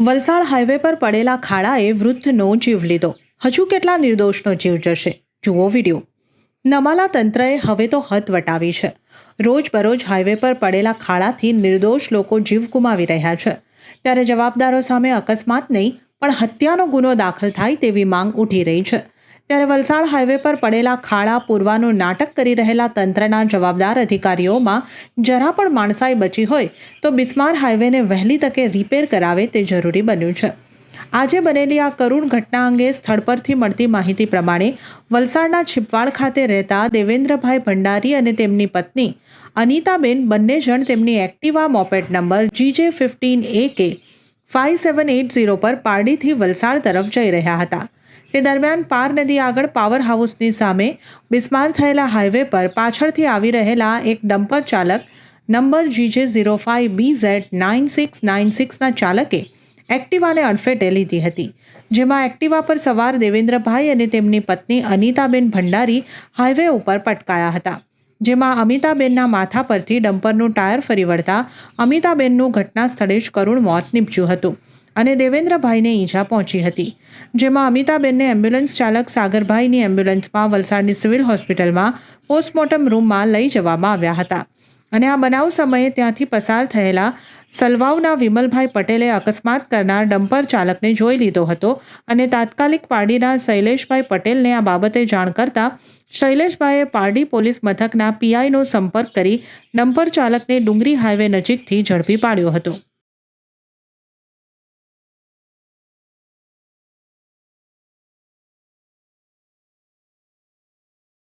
Valsad highway પર પડેલા ખાડાએ વૃદ્ધનો જીવ લીધો. હજુ કેટલા નિર્દોષનો જીવ જશે? જુઓ વીડિયો. નમાલા તંત્રએ હવે તો હદ વટાવી છે. રોજબરોજ હાઈવે પર પડેલા ખાડાથી નિર્દોષ લોકો જીવ ગુમાવી રહ્યા છે. ત્યારે જવાબદારો સામે અકસ્માત નહીં, પણ હત્યાનો ગુનો દાખલ થાય તેવી માંગ ઉઠી રહી છે. ત્યારે વલસાડ હાઈવે પર પડેલા ખાડા પૂરવાનું નાટક કરી રહેલા તંત્રના જવાબદાર અધિકારીઓમાં જરા પણ માણસાઈ બચી હોય તો બિસ્માર હાઈવેને વહેલી તકે રિપેર કરાવે તે જરૂરી બન્યું છે. આજે બનેલી આ કરુણ ઘટના અંગે સ્થળ પરથી મળતી માહિતી પ્રમાણે વલસાડના છીપવાડ ખાતે રહેતા દેવેન્દ્રભાઈ ભંડારી અને તેમની પત્ની અનિતાબેન બંને જણ તેમની Activa moped number GJ fifteen A K five seven at zero પર પારડીથી વલસાડ તરફ જઈ રહ્યા હતા. તે દરમિયાન પાર નદી આગળ પાવર હાઉસની સામે બિસ્માર થયેલા હાઈવે પર પાછળથી આવી રહેલા એક ડમ્પર ચાલક number GJ zero five B Z nine six nine સિક્સના ચાલકે એક્ટિવાને અડફેટે લીધી હતી, જેમાં એક્ટિવા પર સવાર દેવેન્દ્રભાઈ અને તેમની પત્ની અનિતાબેન ભંડારી હાઈવે ઉપર પટકાયા હતા, જેમાં અમિતાબેનના માથા પરથી ડમ્પરનું ટાયર ફરી વળતા અમિતાબેનનું ઘટના સ્થળે જ કરુણ મોત નીપજ્યું હતું. અને દેવેન્દ્રભાઈને ઈજા પહોંચી હતી, જેમાં અમિતાબેનને એમ્બ્યુલન્સ ચાલક સાગરભાઈની એમ્બ્યુલન્સમાં વલસાડની સિવિલ હોસ્પિટલમાં પોસ્ટમોર્ટમ રૂમમાં લઈ જવામાં આવ્યા હતા. અને આ બનાવ સમયે ત્યાંથી પસાર થયેલા સલવાવના વિમલભાઈ પટેલે અકસ્માત કરનાર ડમ્પર ચાલકને જોઈ લીધો હતો અને તાત્કાલિક પારડીના શૈલેષભાઈ પટેલને આ બાબતે જાણ કરતા શૈલેષભાઈએ પારડી પોલીસ મથકના પીઆઈનો સંપર્ક કરી ડમ્પર ચાલકને ડુંગરી હાઈવે નજીકથી ઝડપી પાડ્યો હતો.